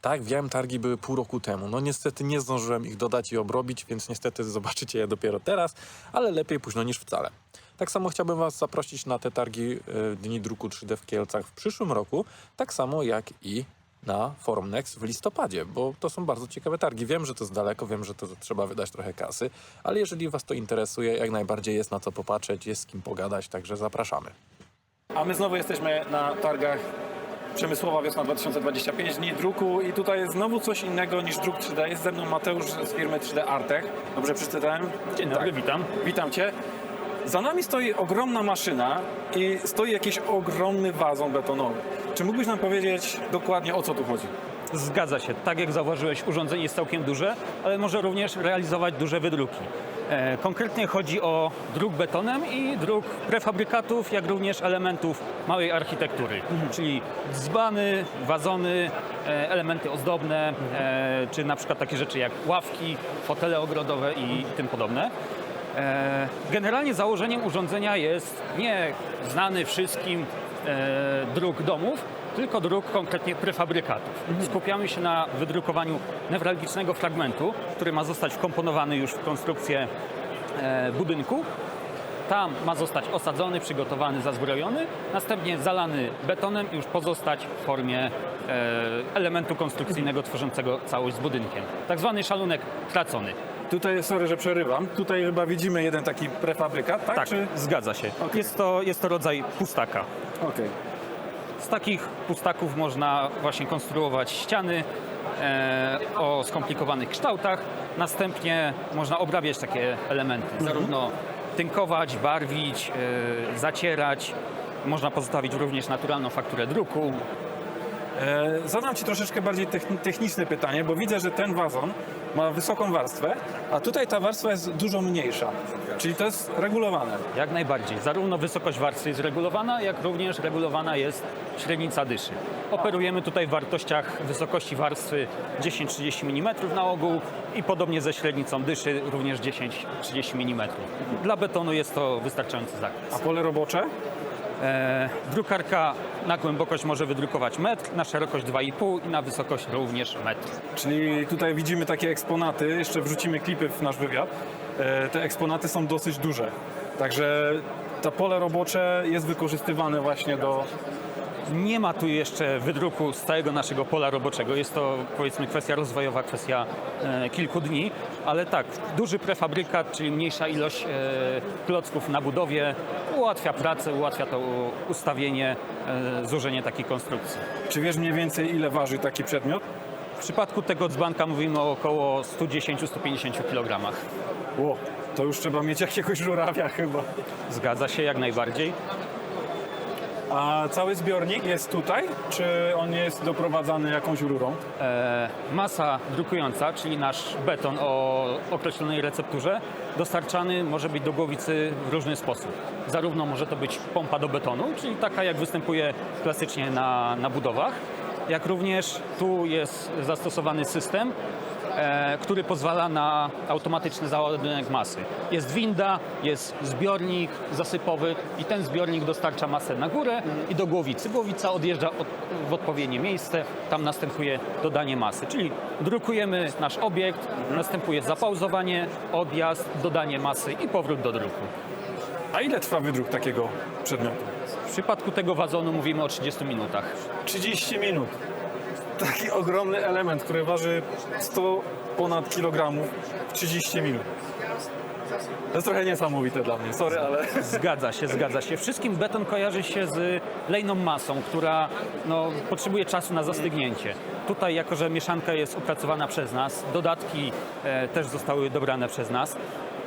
Tak, wiem, targi były pół roku temu. No niestety nie zdążyłem ich dodać i obrobić, więc niestety zobaczycie je dopiero teraz, ale lepiej późno niż wcale. Tak samo chciałbym Was zaprosić na te targi y, Dni Druku 3D w Kielcach w przyszłym roku, tak samo jak i na Forum Next w listopadzie, bo to są bardzo ciekawe targi. Wiem, że to jest daleko, wiem, że to trzeba wydać trochę kasy, ale jeżeli Was to interesuje, jak najbardziej jest na co popatrzeć, jest z kim pogadać, także zapraszamy. A my znowu jesteśmy na targach Przemysłowa Wiosna 2025, Dni Druku i tutaj jest znowu coś innego niż druk 3D. Jest ze mną Mateusz z firmy 3D Artech. Dobrze przeczytałem? Dzień dobry, Tak. witam. Witam Cię. Za nami stoi ogromna maszyna i stoi jakiś ogromny wazon betonowy. Czy mógłbyś nam powiedzieć dokładnie o co tu chodzi? Zgadza się. Tak jak zauważyłeś, urządzenie jest całkiem duże, ale może również realizować duże wydruki. E, konkretnie chodzi o druk betonem i druk prefabrykatów, jak również elementów małej architektury, czyli dzbany, wazony, e, elementy ozdobne, e, czy na przykład takie rzeczy jak ławki, fotele ogrodowe i tym podobne. Generalnie założeniem urządzenia jest nie znany wszystkim druk domów, tylko druk konkretnie prefabrykatów. Skupiamy się na wydrukowaniu newralgicznego fragmentu, który ma zostać wkomponowany już w konstrukcję e, budynku. Tam ma zostać osadzony, przygotowany, zazbrojony, następnie zalany betonem i już pozostać w formie e, elementu konstrukcyjnego tworzącego całość z budynkiem. Tak zwany szalunek tracony. Tutaj, sorry, że przerywam, tutaj chyba widzimy jeden taki prefabrykat, tak? Tak, Czy... zgadza się. Jest, to, jest to rodzaj pustaka. Okej. Z takich pustaków można właśnie konstruować ściany e, o skomplikowanych kształtach. Następnie można obrabiać takie elementy, zarówno tynkować, barwić, e, zacierać. Można pozostawić również naturalną fakturę druku. E, Zadam Ci troszeczkę bardziej techni- techniczne pytanie, bo widzę, że ten wazon ma wysoką warstwę, a tutaj ta warstwa jest dużo mniejsza. Czyli to jest regulowane. Jak najbardziej. Zarówno wysokość warstwy jest regulowana, jak również regulowana jest średnica dyszy. Operujemy tutaj w wartościach wysokości warstwy 10-30 mm na ogół i podobnie ze średnicą dyszy również 10-30 mm. Dla betonu jest to wystarczający A zakres. pole robocze? E, drukarka na głębokość może wydrukować metr, na szerokość 2,5 i na wysokość również metr. Czyli tutaj widzimy takie eksponaty, jeszcze wrzucimy klipy w nasz wywiad. E, Te eksponaty są dosyć duże. Także to pole robocze jest wykorzystywane właśnie do... Nie ma tu jeszcze wydruku z całego naszego pola roboczego. Jest to powiedzmy kwestia rozwojowa, kwestia e, kilku dni, ale tak, duży prefabrykat, czyli mniejsza ilość e, klocków na budowie ułatwia pracę, ułatwia to ustawienie, e, złożenie takiej konstrukcji. Czy wiesz mniej więcej ile waży taki przedmiot? W przypadku tego dzbanka mówimy o około 110-150 kg. Ło, to już trzeba mieć jakiegoś żurawia chyba. Zgadza się jak najbardziej. A cały zbiornik jest tutaj, czy on jest doprowadzany jakąś rurą? E, masa drukująca, czyli nasz beton o określonej recepturze, dostarczany może być do głowicy w różny sposób. Zarówno może to być pompa do betonu, czyli taka jak występuje klasycznie na, na budowach, jak również tu jest zastosowany system, który pozwala na automatyczny załadunek masy. Jest winda, jest zbiornik zasypowy i ten zbiornik dostarcza masę na górę i do głowicy. Głowica odjeżdża od, w odpowiednie miejsce, tam następuje dodanie masy. Czyli drukujemy nasz obiekt, następuje zapauzowanie, odjazd, dodanie masy i powrót do druku. A ile trwa wydruk takiego przedmiotu? W przypadku tego wazonu mówimy o 30 minutach. 30 minut. Taki ogromny element, który waży 100 ponad kilogramów w 30 minut. To jest trochę niesamowite dla mnie, sorry, ale... Zgadza się, zgadza się. Wszystkim beton kojarzy się z lejną masą, która no, potrzebuje czasu na zastygnięcie. Tutaj, jako że mieszanka jest opracowana przez nas, dodatki e, też zostały dobrane przez nas,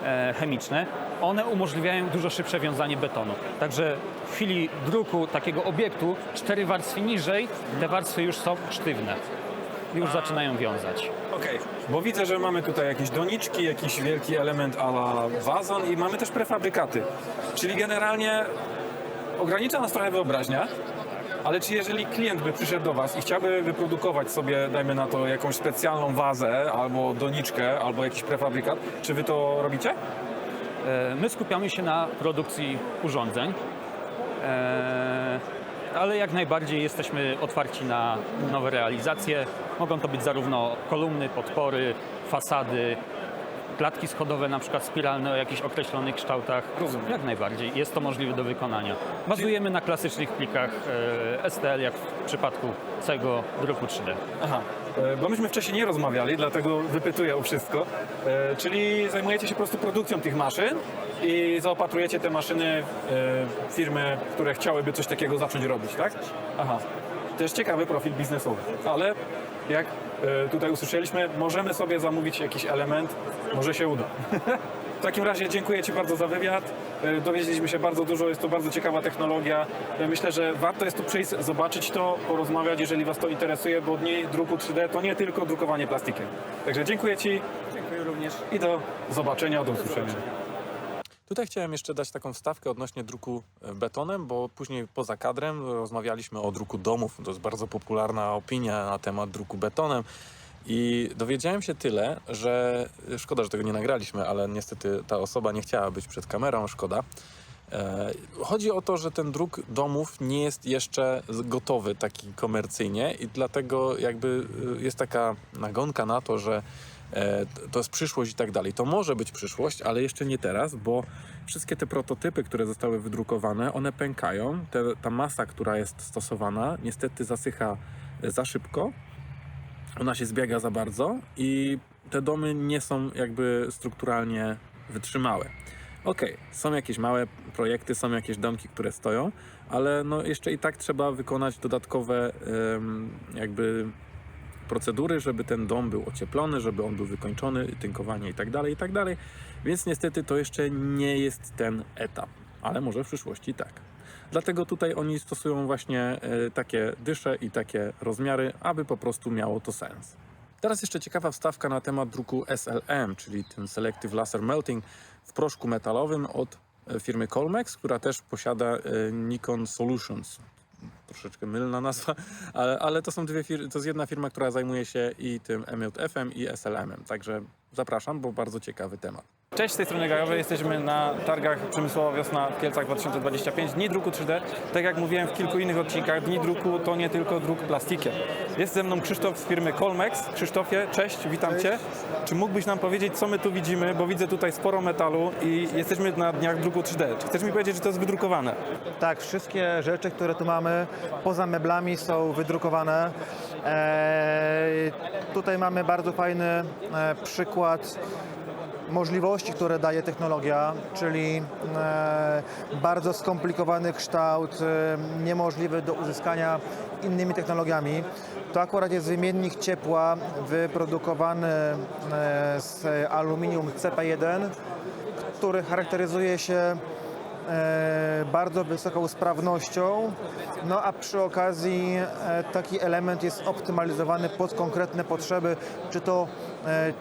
e, chemiczne, one umożliwiają dużo szybsze wiązanie betonu. Także w chwili druku takiego obiektu, cztery warstwy niżej, te warstwy już są sztywne. Już zaczynają wiązać. Okej, bo widzę, że mamy tutaj jakieś doniczki, jakiś wielki element a la wazon i mamy też prefabrykaty. Czyli generalnie ogranicza nas trochę wyobraźnia, ale czy jeżeli klient by przyszedł do Was i chciałby wyprodukować sobie, dajmy na to, jakąś specjalną wazę, albo doniczkę, albo jakiś prefabrykat, czy Wy to robicie? E, My skupiamy się na produkcji urządzeń. E, ale jak najbardziej jesteśmy otwarci na nowe realizacje. Mogą to być zarówno kolumny, podpory, fasady, klatki schodowe, na przykład spiralne o jakichś określonych kształtach. Rozumiem. Jak najbardziej. Jest to możliwe do wykonania. Bazujemy na klasycznych plikach e, STL, jak w przypadku całego druku 3D. Aha, e, bo myśmy wcześniej nie rozmawiali, dlatego wypytuję o wszystko. E, Czyli zajmujecie się po prostu produkcją tych maszyn i zaopatrujecie te maszyny e, firmy, które chciałyby coś takiego zacząć robić, tak? Aha. Też ciekawy profil biznesowy, ale jak e, tutaj usłyszeliśmy, możemy sobie zamówić jakiś element, może się uda. W takim razie dziękuję Ci bardzo za wywiad. E, Dowiedzieliśmy się bardzo dużo, jest to bardzo ciekawa technologia. E, Myślę, że warto jest tu przyjść, zobaczyć to, porozmawiać, jeżeli Was to interesuje, bo dni druku 3D to nie tylko drukowanie plastikiem. Także dziękuję Ci. Dziękuję również. I do zobaczenia, do usłyszenia. Tutaj chciałem jeszcze dać taką wstawkę odnośnie druku e, betonem, bo później poza kadrem rozmawialiśmy o druku domów. To jest bardzo popularna opinia na temat druku betonem. I dowiedziałem się tyle, że szkoda, że tego nie nagraliśmy, ale niestety ta osoba nie chciała być przed kamerą, szkoda. E, Chodzi o to, że ten druk domów nie jest jeszcze gotowy taki komercyjnie i dlatego jakby jest taka nagonka na to, że e, to jest przyszłość i tak dalej. To może być przyszłość, ale jeszcze nie teraz, bo wszystkie te prototypy, które zostały wydrukowane, one pękają. Te, ta masa, która jest stosowana, niestety zasycha e, za szybko. Ona się zbiega za bardzo i te domy nie są jakby strukturalnie wytrzymałe. Okej, są jakieś małe projekty, są jakieś domki, które stoją, ale no jeszcze i tak trzeba wykonać dodatkowe jakby procedury, żeby ten dom był ocieplony, żeby on był wykończony, tynkowanie i tak dalej, i tak. Więc niestety to jeszcze nie jest ten etap, ale może w przyszłości tak. Dlatego tutaj oni stosują właśnie e, takie dysze i takie rozmiary, aby po prostu miało to sens. Teraz jeszcze ciekawa wstawka na temat druku SLM, czyli ten Selective Laser Melting w proszku metalowym od e, firmy Colmex, która też posiada e, Nikon Solutions. Troszeczkę mylna nazwa, ale, ale to są dwie firmy, to jest jedna firma, która zajmuje się i tym MJF-em i SLM-em. Także zapraszam, bo bardzo ciekawy temat. Cześć, z tej strony Gajowy. Jesteśmy na targach Przemysłowa Wiosna w Kielcach 2025. Dni druku 3D. Tak jak mówiłem w kilku innych odcinkach, Dni druku to nie tylko druk plastikiem. Jest ze mną Krzysztof z firmy Colmex. Krzysztofie, cześć, witam Cię. Czy mógłbyś nam powiedzieć, co my tu widzimy, bo widzę tutaj sporo metalu i jesteśmy na dniach druku 3D. Czy chcesz mi powiedzieć, że to jest wydrukowane? Tak, wszystkie rzeczy, które tu mamy poza meblami są wydrukowane. Eee, tutaj mamy bardzo fajny e, przykład możliwości, które daje technologia, czyli e, bardzo skomplikowany kształt, e, niemożliwy do uzyskania innymi technologiami. To akurat jest wymiennik ciepła wyprodukowany e, z aluminium CP1, który charakteryzuje się bardzo wysoką sprawnością, no a przy okazji taki element jest optymalizowany pod konkretne potrzeby, czy to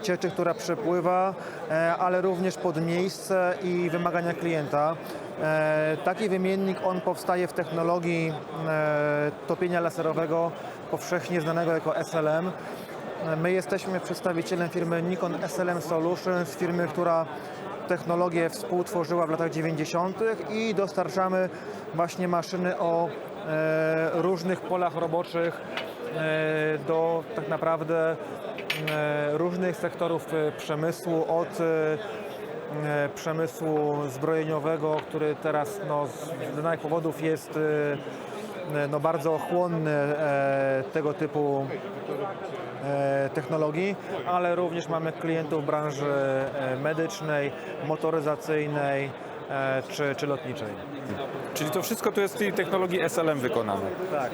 cieczy, która przepływa, e, ale również pod miejsce i wymagania klienta. E, Taki wymiennik, on powstaje w technologii e, topienia laserowego, powszechnie znanego jako SLM. My jesteśmy przedstawicielem firmy Nikon SLM Solutions, firmy, która technologię współtworzyła w latach 90. i dostarczamy właśnie maszyny o e, różnych polach roboczych e, do tak naprawdę e, różnych sektorów e, przemysłu, od e, e, przemysłu zbrojeniowego, który teraz no, z danych powodów jest e, no, bardzo chłonny e, tego typu e, technologii, ale również mamy klientów branży e, medycznej, motoryzacyjnej e, czy, czy lotniczej. Czyli to wszystko tu jest w tej technologii SLM wykonane. Tak.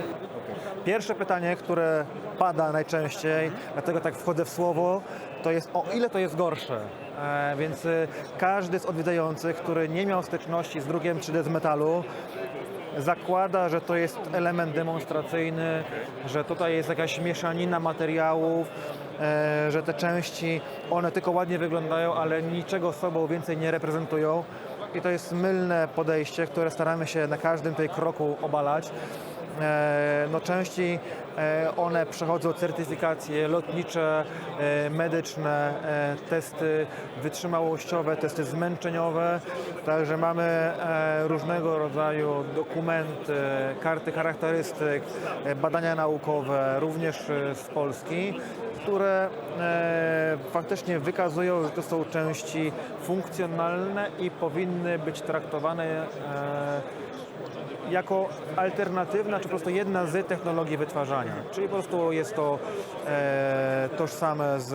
Pierwsze pytanie, które pada najczęściej, dlatego tak wchodzę w słowo, to jest o ile to jest gorsze. E, więc e, każdy z odwiedzających, który nie miał styczności z drukiem 3D z metalu, zakłada, że to jest element demonstracyjny, że tutaj jest jakaś mieszanina materiałów, e, że te części, one tylko ładnie wyglądają, ale niczego sobą więcej nie reprezentują. I to jest mylne podejście, które staramy się na każdym tej kroku obalać. E, no części E, One przechodzą certyfikacje lotnicze, e, medyczne, testy wytrzymałościowe, testy zmęczeniowe. Także mamy różnego rodzaju dokumenty, karty charakterystyk, badania naukowe, również z Polski, które e, faktycznie wykazują, że to są części funkcjonalne i powinny być traktowane e, jako alternatywna, czy po prostu jedna z technologii wytwarzania. Czyli po prostu jest to e, tożsame z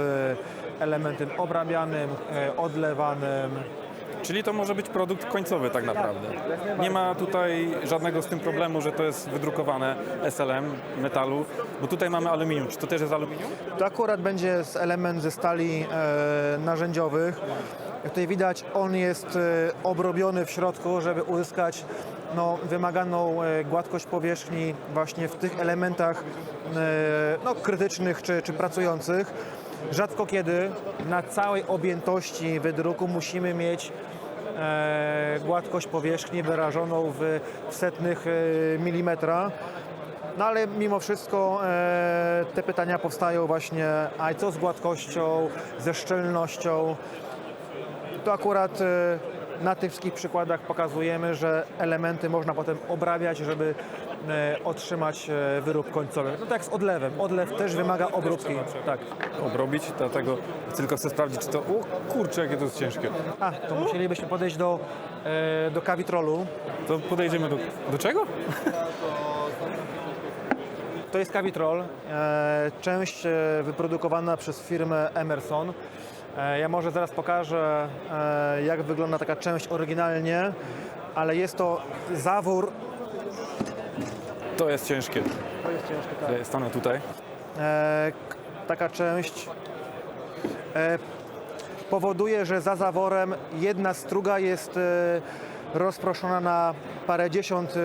elementem obrabianym, odlewanym. Czyli to może być produkt końcowy tak naprawdę. Nie ma tutaj żadnego z tym problemu, że to jest wydrukowane SLM metalu, bo tutaj mamy aluminium. Czy to też jest aluminium? To akurat będzie z element ze stali e, narzędziowych. Jak tutaj widać, on jest e, obrobiony w środku, żeby uzyskać no, wymaganą e, gładkość powierzchni właśnie w tych elementach e, no, krytycznych czy, czy pracujących. Rzadko kiedy na całej objętości wydruku musimy mieć e, gładkość powierzchni wyrażoną w, w setnych e, milimetra. No ale mimo wszystko e, te pytania powstają właśnie, a co z gładkością, ze szczelnością? To akurat e, na tych wszystkich przykładach pokazujemy, że elementy można potem obrabiać, żeby otrzymać e, wyrób końcowy. No tak z odlewem. Odlew też wymaga obróbki. Tak. Obrobić, dlatego tylko chcę sprawdzić, czy to... O kurczę, jakie to jest ciężkie. A, to musielibyśmy podejść do, e, do kawitrolu. To podejdziemy do... Do czego? To jest Cavitrol, e, część e, wyprodukowana przez firmę Emerson. E, ja może zaraz pokażę, e, jak wygląda taka część oryginalnie, ale jest to zawór. To jest ciężkie. To jest ciężkie, tak. Ja Stanę tutaj. E, taka część e, powoduje, że za zaworem jedna struga jest e, rozproszona na parędziesiąt e,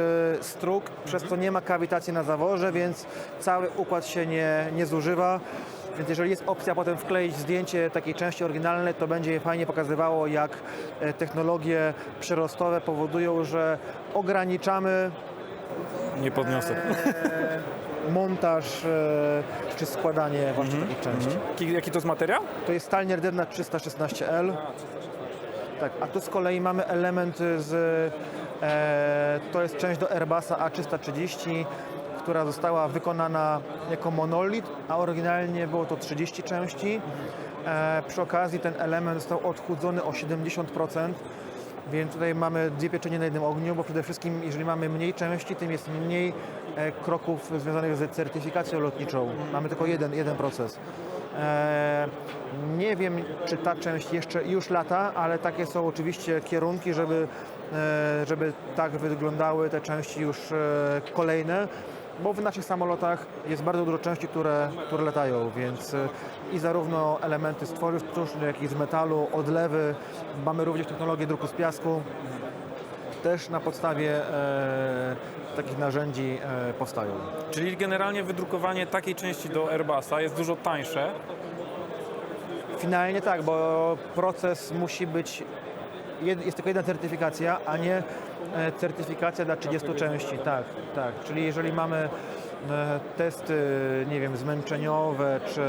strug, przez co nie ma kawitacji na zaworze, więc cały układ się nie, nie zużywa. Więc jeżeli jest opcja potem wkleić zdjęcie takiej części oryginalnej, to będzie fajnie pokazywało, jak e, technologie przyrostowe powodują, że ograniczamy Nie podniosę. montaż e, czy składanie właśnie takich części. Jaki, jaki to jest materiał? To jest stal nierdewna 316L. Tak, a tu z kolei mamy element z. E, to jest część do Airbusa A330, która została wykonana jako monolit, a oryginalnie było to 30 części. E, przy okazji ten element został odchudzony o 70%. Więc tutaj mamy dwie pieczenie na jednym ogniu, bo przede wszystkim jeżeli mamy mniej części, tym jest mniej e, kroków związanych z certyfikacją lotniczą. Mamy tylko jeden, jeden proces. E, nie wiem, czy ta część jeszcze już lata, ale takie są oczywiście kierunki, żeby, żeby tak wyglądały te części już kolejne. Bo w naszych samolotach jest bardzo dużo części, które, które latają, więc e, i zarówno elementy z tworzyw sztucznych, jak i z metalu, odlewy. Mamy również technologię druku z piasku. Też na podstawie e, takich narzędzi e, powstają. Czyli generalnie wydrukowanie takiej części do Airbusa jest dużo tańsze. Finalnie tak, bo proces musi być, jest tylko jedna certyfikacja, a nie e, certyfikacja dla 30 części. Tak, tak. Czyli jeżeli mamy e, testy, nie wiem, zmęczeniowe czy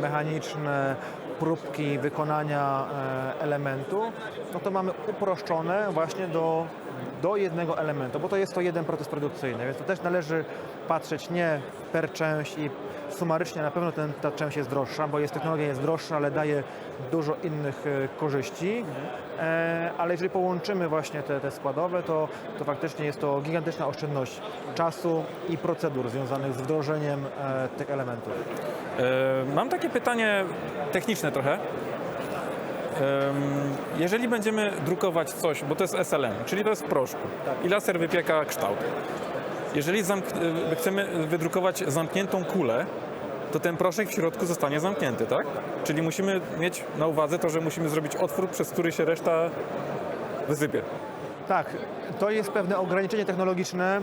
mechaniczne, próbki wykonania e, elementu, no to mamy uproszczone właśnie do, do jednego elementu, bo to jest to jeden proces produkcyjny, więc to też należy patrzeć nie per część i sumarycznie na pewno ten, ta część jest droższa, bo jest technologia jest droższa, ale daje dużo innych e, korzyści. E, ale jeżeli połączymy właśnie te, te składowe, to, to faktycznie jest to gigantyczna oszczędność czasu i procedur związanych z wdrożeniem e, tych elementów. Mam takie pytanie techniczne trochę. Jeżeli będziemy drukować coś, bo to jest SLM, czyli to jest w proszku i laser wypieka kształt. Jeżeli e, chcemy wydrukować zamkniętą kulę, to ten proszek w środku zostanie zamknięty, tak? Czyli musimy mieć na uwadze to, że musimy zrobić otwór, przez który się reszta wysypie. Tak, to jest pewne ograniczenie technologiczne.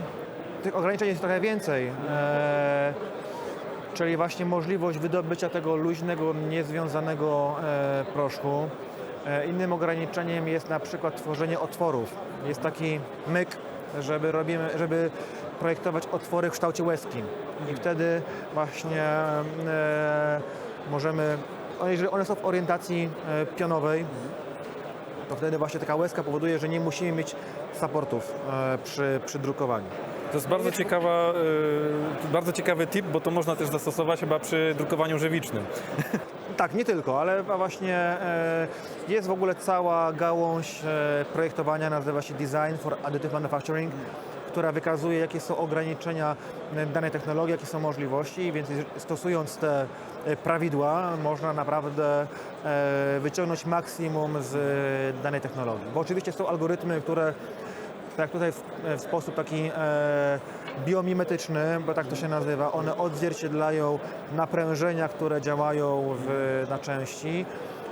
Tych ograniczeń jest trochę więcej. E, czyli właśnie możliwość wydobycia tego luźnego, niezwiązanego e, proszku. E, innym ograniczeniem jest na przykład tworzenie otworów. Jest taki myk żeby, robimy, żeby projektować otwory w kształcie łezki. I wtedy właśnie e, możemy, jeżeli one są w orientacji pionowej, to wtedy właśnie taka łezka powoduje, że nie musimy mieć supportów e, przy, przy drukowaniu. To jest bardzo, ciekawa, y, bardzo ciekawy tip, bo to można też zastosować chyba przy drukowaniu żywicznym. Tak, nie tylko, ale właśnie e, jest w ogóle cała gałąź e, projektowania, nazywa się Design for Additive Manufacturing, która wykazuje, jakie są ograniczenia e, danej technologii, jakie są możliwości, więc stosując te e, prawidła, można naprawdę e, wyciągnąć maksimum z danej technologii. Bo oczywiście są algorytmy, które tak tutaj w, w sposób taki e, biomimetyczny, bo tak to się nazywa, one odzwierciedlają naprężenia, które działają w, na części,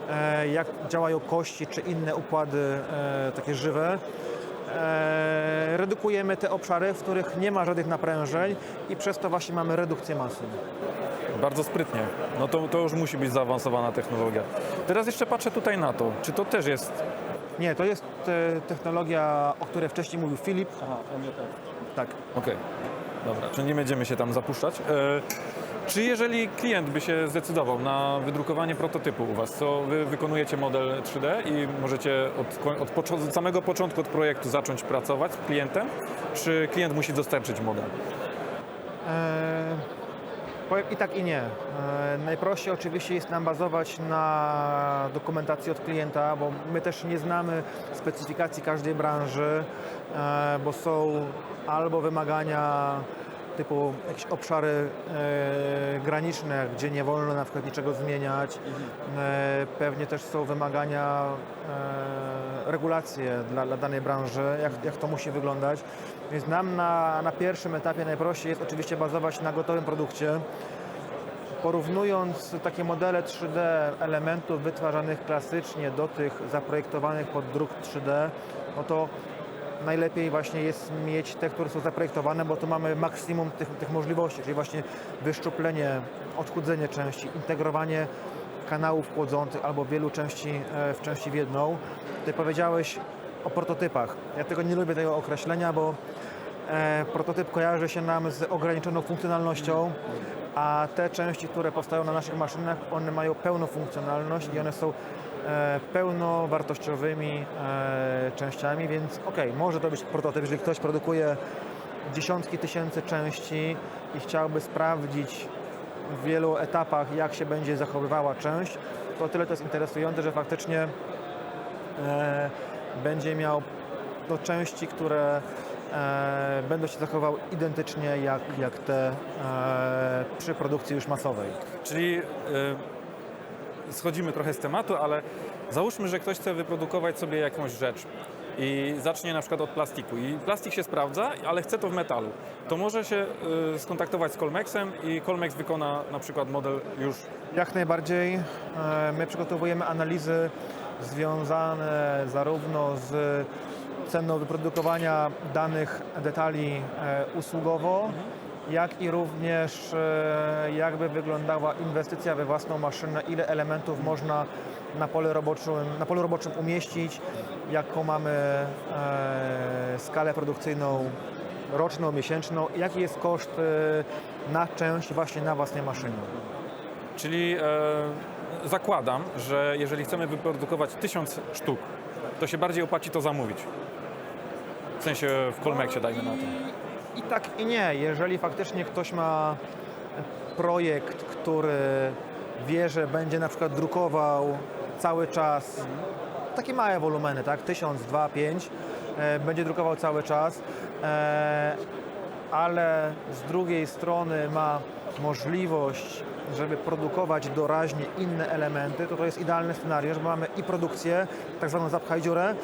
e, jak działają kości czy inne układy e, takie żywe. E, redukujemy te obszary, w których nie ma żadnych naprężeń i przez to właśnie mamy redukcję masy. Bardzo sprytnie. No to, to już musi być zaawansowana technologia. Teraz jeszcze patrzę tutaj na to. Czy to też jest Nie, to jest e, technologia, o której wcześniej mówił Filip. Tak. Okej, dobra, czy nie będziemy się tam zapuszczać. E, czy jeżeli klient by się zdecydował na wydrukowanie prototypu u Was, to Wy wykonujecie model 3D i możecie od, od, poczo- od samego początku, od projektu zacząć pracować z klientem, czy klient musi dostarczyć model? E, powiem i tak i nie. E, najprościej oczywiście jest nam bazować na dokumentacji od klienta, bo my też nie znamy specyfikacji każdej branży, e, bo są albo wymagania typu jakieś obszary graniczne, gdzie nie wolno na przykład niczego zmieniać. E, pewnie też są wymagania, e, regulacje dla, dla danej branży, jak, jak to musi wyglądać. Więc nam na, na pierwszym etapie najprościej jest oczywiście bazować na gotowym produkcie. Porównując takie modele 3D elementów wytwarzanych klasycznie do tych zaprojektowanych pod druk 3D, no to najlepiej właśnie jest mieć te, które są zaprojektowane, bo tu mamy maksimum tych, tych możliwości, czyli właśnie wyszczuplenie, odchudzenie części, integrowanie kanałów chłodzących albo wielu części e, w części w jedną. Ty powiedziałeś o prototypach. Ja tego nie lubię tego określenia, bo e, prototyp kojarzy się nam z ograniczoną funkcjonalnością, a te części, które powstają na naszych maszynach, one mają pełną funkcjonalność i one są e, pełnowartościowymi e, częściami, więc okej, może to być prototyp, jeżeli ktoś produkuje dziesiątki tysięcy części i chciałby sprawdzić w wielu etapach, jak się będzie zachowywała część, to tyle to jest interesujące, że faktycznie e, będzie miał no, części, które e, będą się zachowały identycznie jak, jak te e, przy produkcji już masowej. Czyli y, schodzimy trochę z tematu, ale załóżmy, że ktoś chce wyprodukować sobie jakąś rzecz i zacznie na przykład od plastiku i plastik się sprawdza, ale chce to w metalu. To może się y, skontaktować z Colmexem i Colmex wykona na przykład model już Jak najbardziej. E, My przygotowujemy analizy związane zarówno z ceną wyprodukowania danych detali e, usługowo, jak i również e, jakby wyglądała inwestycja we własną maszynę, ile elementów można na polu roboczym, na polu roboczym umieścić, jaką mamy e, skalę produkcyjną roczną, miesięczną, jaki jest koszt na część właśnie na własnej maszynie. Czyli e, zakładam, że jeżeli chcemy wyprodukować tysiąc sztuk, to się bardziej opłaci to zamówić. W sensie w Colmexie dajmy na to. I tak i nie. Jeżeli faktycznie ktoś ma projekt, który wie, że będzie na przykład drukował cały czas takie małe wolumeny, tak? 1000, 2, 5, e, będzie drukował cały czas, e, ale z drugiej strony ma możliwość, żeby produkować doraźnie inne elementy, to to jest idealny scenariusz, bo mamy i produkcję, tak zwaną zapchaj dziurę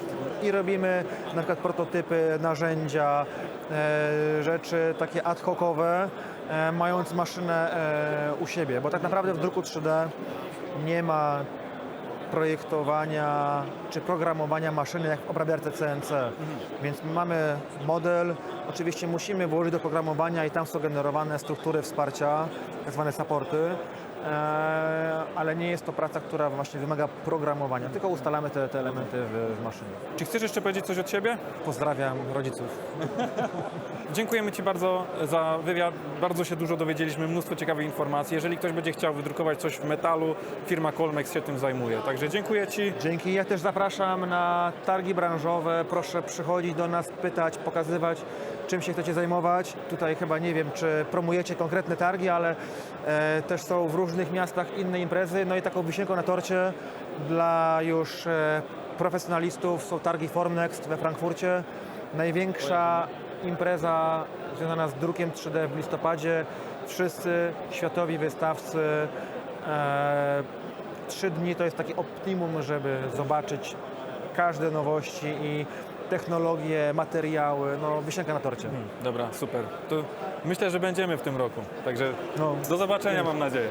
i robimy na przykład prototypy, narzędzia, e, rzeczy takie ad hocowe, e, mając maszynę e, u siebie, bo tak naprawdę w druku 3D nie ma projektowania czy programowania maszyny jak w obrabiarce CNC. Więc my mamy model, oczywiście musimy włożyć do programowania i tam są generowane struktury wsparcia, tak zwane supporty, ale ale nie jest to praca, która właśnie wymaga programowania, tylko ustalamy te, te elementy w, w maszynie. Czy chcesz jeszcze powiedzieć coś od siebie? Pozdrawiam rodziców. Dziękujemy Ci bardzo za wywiad. Bardzo się dużo dowiedzieliśmy, mnóstwo ciekawych informacji. Jeżeli ktoś będzie chciał wydrukować coś w metalu, firma Colmex się tym zajmuje. Także dziękuję Ci. Dzięki. Ja też zapraszam na targi branżowe. Proszę przychodzić do nas, pytać, pokazywać, czym się chcecie zajmować. Tutaj chyba nie wiem, czy promujecie konkretne targi, ale e, też są w różnych miastach inne imprezy. No i taką wisienką na torcie dla już e, profesjonalistów są targi Formnext we Frankfurcie. Największa impreza związana z drukiem 3D w listopadzie. Wszyscy światowi wystawcy e, Trzy dni to jest takie optimum, żeby zobaczyć każde nowości i technologie, materiały, no wisienka na torcie. Dobra, super. To myślę, że będziemy w tym roku. Także No. do zobaczenia mam nadzieję.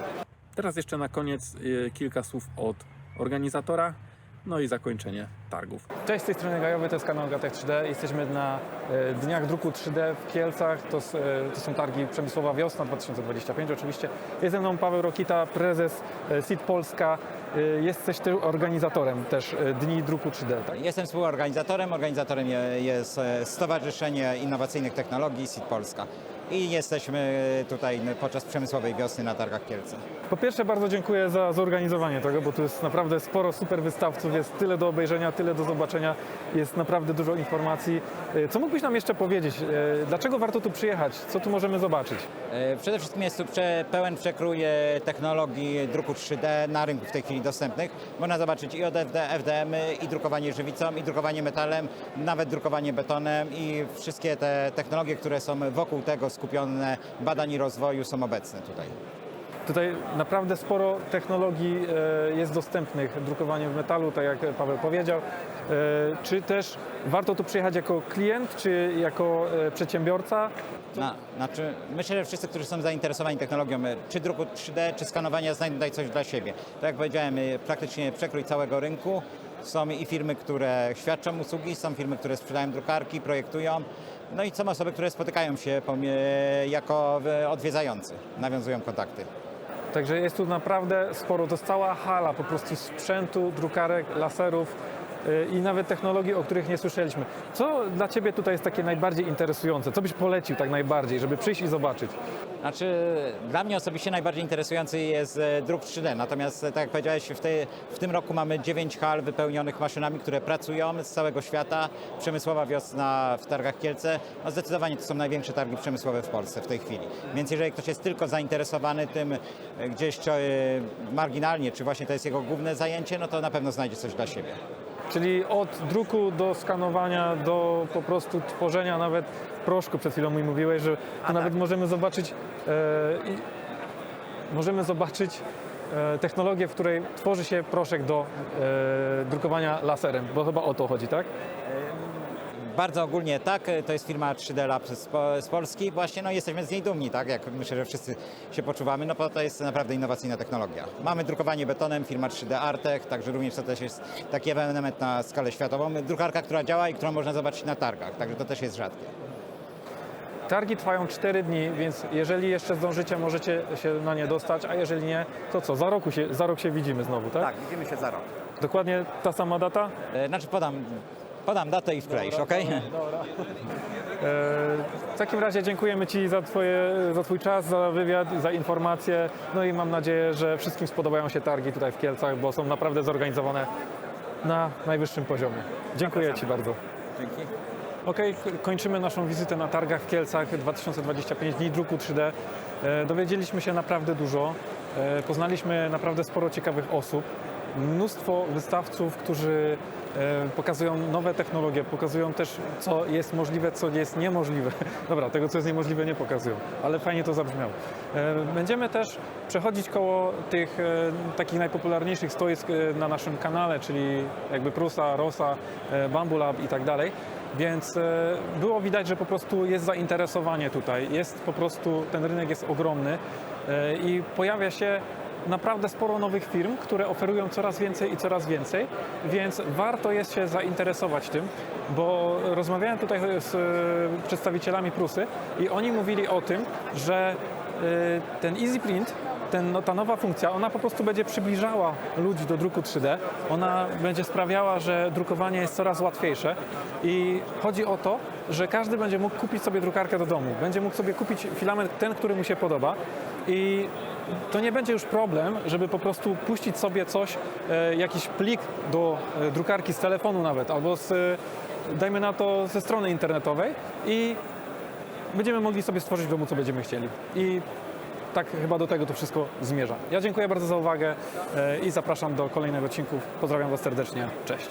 Teraz jeszcze na koniec y, kilka słów od organizatora, no i zakończenie targów. Cześć, z tej strony Gajowy, to jest kanał Gatek 3D. Jesteśmy na e, Dniach Druku 3D w Kielcach. To, e, to są targi Przemysłowa Wiosna 2025 oczywiście. Jest ze mną Paweł Rokita, prezes e, SIT Polska. Jesteś ty organizatorem też Dni Druku 3D. Tak? Jestem współorganizatorem. Organizatorem je- jest Stowarzyszenie Innowacyjnych Technologii SIT Polska. I jesteśmy tutaj podczas przemysłowej wiosny na targach Kielce. Po pierwsze bardzo dziękuję za zorganizowanie tego, bo tu jest naprawdę sporo super wystawców, jest tyle do obejrzenia, tyle do zobaczenia, jest naprawdę dużo informacji. E, Co mógłbyś nam jeszcze powiedzieć? E, Dlaczego warto tu przyjechać? Co tu możemy zobaczyć? E, Przede wszystkim jest tu pełen przekrój e, technologii druku 3D na rynku w tej chwili dostępnych. Można zobaczyć i od FD, FDM, i drukowanie żywicą, i drukowanie metalem, nawet drukowanie betonem i wszystkie te technologie, które są wokół tego skupione, badań i rozwoju są obecne tutaj. Tutaj naprawdę sporo technologii e, jest dostępnych, drukowanie w metalu, tak jak Paweł powiedział. E, Czy też warto tu przyjechać jako klient, czy jako e, przedsiębiorca? Na, znaczy, myślę, że wszyscy, którzy są zainteresowani technologią, czy druku 3D, czy skanowania, znajdą tutaj coś dla siebie. Tak jak powiedziałem, praktycznie przekrój całego rynku. Są i firmy, które świadczą usługi, są firmy, które sprzedają drukarki, projektują. No i są osoby, które spotykają się jako odwiedzający, nawiązują kontakty. Także jest tu naprawdę sporo. To jest cała hala po prostu sprzętu, drukarek, laserów i nawet technologii, o których nie słyszeliśmy. Co dla Ciebie tutaj jest takie najbardziej interesujące? Co byś polecił tak najbardziej, żeby przyjść i zobaczyć? Znaczy, dla mnie osobiście najbardziej interesujący jest e, druk 3D. Natomiast, e, tak jak powiedziałeś, w, tej, w tym roku mamy 9 hal wypełnionych maszynami, które pracują z całego świata. Przemysłowa wiosna w targach Kielce. No zdecydowanie to są największe targi przemysłowe w Polsce w tej chwili. Więc jeżeli ktoś jest tylko zainteresowany tym e, gdzieś marginalnie, czy właśnie to jest jego główne zajęcie, no to na pewno znajdzie coś dla siebie. Czyli od druku do skanowania, do po prostu tworzenia nawet w proszku. Przed chwilą mi mówiłeś, że tu nawet możemy zobaczyć e, możemy zobaczyć e, technologię, w której tworzy się proszek do e, drukowania laserem, bo chyba o to chodzi, tak? Bardzo ogólnie tak, to jest firma 3D Lab z, Po- z Polski. Właśnie no, jesteśmy z niej dumni, tak? Jak myślę, że wszyscy się poczuwamy, no bo to jest naprawdę innowacyjna technologia. Mamy drukowanie betonem, firma 3D Artech, także również to też jest taki ewenement na skalę światową. Drukarka, która działa i którą można zobaczyć na targach, także to też jest rzadkie. Targi trwają 4 dni, więc jeżeli jeszcze zdążycie, możecie się na nie dostać, a jeżeli nie, to co, za, roku się, za rok się widzimy znowu, tak? Tak, widzimy się za rok. Dokładnie ta sama data? E, Znaczy podam, podam datę i wkleisz, ok? E, W takim razie dziękujemy Ci za, twoje, za Twój czas, za wywiad, za informacje. No i mam nadzieję, że wszystkim spodobają się targi tutaj w Kielcach, bo są naprawdę zorganizowane na najwyższym poziomie. Dziękuję Ci bardzo. Dzięki. Okej, k- kończymy naszą wizytę na targach w Kielcach 2025 dni druku 3D. E, Dowiedzieliśmy się naprawdę dużo, e, poznaliśmy naprawdę sporo ciekawych osób, mnóstwo wystawców, którzy pokazują nowe technologie, pokazują też co jest możliwe, co jest niemożliwe. Dobra, tego co jest niemożliwe nie pokazują, ale fajnie to zabrzmiało. Będziemy też przechodzić koło tych e, takich najpopularniejszych stoisk e, na naszym kanale, czyli jakby Prusa, Rosa, e, Bambulab i tak dalej. Więc było widać, że po prostu jest zainteresowanie tutaj. Jest po prostu, ten rynek jest ogromny i pojawia się naprawdę sporo nowych firm, które oferują coraz więcej i coraz więcej, więc warto jest się zainteresować tym, bo rozmawiałem tutaj z e, przedstawicielami Prusy i oni mówili o tym, że e, ten Easy Print ten, no, ta nowa funkcja, ona po prostu będzie przybliżała ludzi do druku 3D. Ona będzie sprawiała, że drukowanie jest coraz łatwiejsze i chodzi o to, że każdy będzie mógł kupić sobie drukarkę do domu. Będzie mógł sobie kupić filament ten, który mu się podoba i to nie będzie już problem, żeby po prostu puścić sobie coś, e, jakiś plik do e, drukarki z telefonu nawet, albo z, e, dajmy na to ze strony internetowej i będziemy mogli sobie stworzyć w domu, co będziemy chcieli. I tak chyba do tego to wszystko zmierza. Ja dziękuję bardzo za uwagę i zapraszam do kolejnych odcinków. Pozdrawiam Was serdecznie. Cześć.